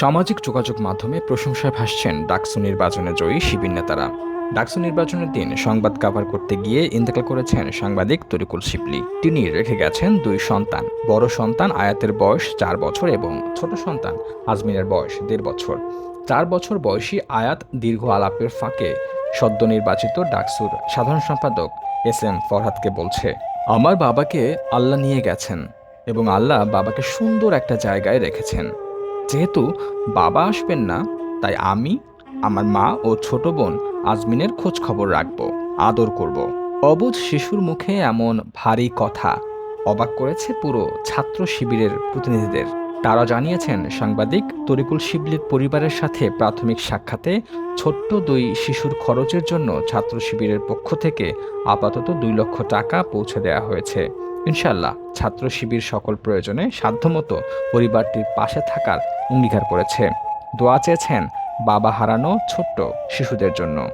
সামাজিক যোগাযোগ মাধ্যমে প্রশংসায় ভাসছেন ডাকসু নির্বাচনে জয়ী শিবির নেতারা। ডাকসু নির্বাচনের দিন সংবাদ কাভার করতে গিয়ে ইন্তেকাল করেছেন সাংবাদিক তরিকুল শিবলি। তিনি রেখে গেছেন দুই সন্তান, বড় সন্তান আয়াতের বয়স চার বছর এবং ছোট সন্তান আজমিনের বয়স দেড় বছর। চার বছর বয়সী আয়াত দীর্ঘ আলাপের ফাঁকে সদ্য নির্বাচিত ডাকসুর সাধারণ সম্পাদক এস এম ফরহাদকে বলছে, আমার বাবাকে আল্লাহ নিয়ে গেছেন এবং আল্লাহ বাবাকে সুন্দর একটা জায়গায় রেখেছেন। যেহেতু বাবা আসবেন না, তাই আমি, আমার মা ও ছোট বোন আজমিনের খোঁজ খবর রাখব, আদর করব। অবুঝ শিশুর মুখে এমন ভারী কথা অবাক করেছে পুরো ছাত্র শিবিরের প্রতিনিধিদের। তারা জানিয়েছেন, সাংবাদিক তরিকুল শিবলির পরিবারের সাথে প্রাথমিক সাক্ষাতে ছোট্ট দুই শিশুর খরচের জন্য ছাত্র শিবিরের পক্ষ থেকে আপাতত দুই লক্ষ টাকা পৌঁছে দেওয়া হয়েছে। ইনশাল্লাহ ছাত্র শিবির সকল প্রয়োজনে সাধ্যমতো পরিবারটির পাশে থাকার অঙ্গীকার করেছে। দোয়া চেয়েছেন বাবা হারানো ছোট্ট শিশুদের জন্য।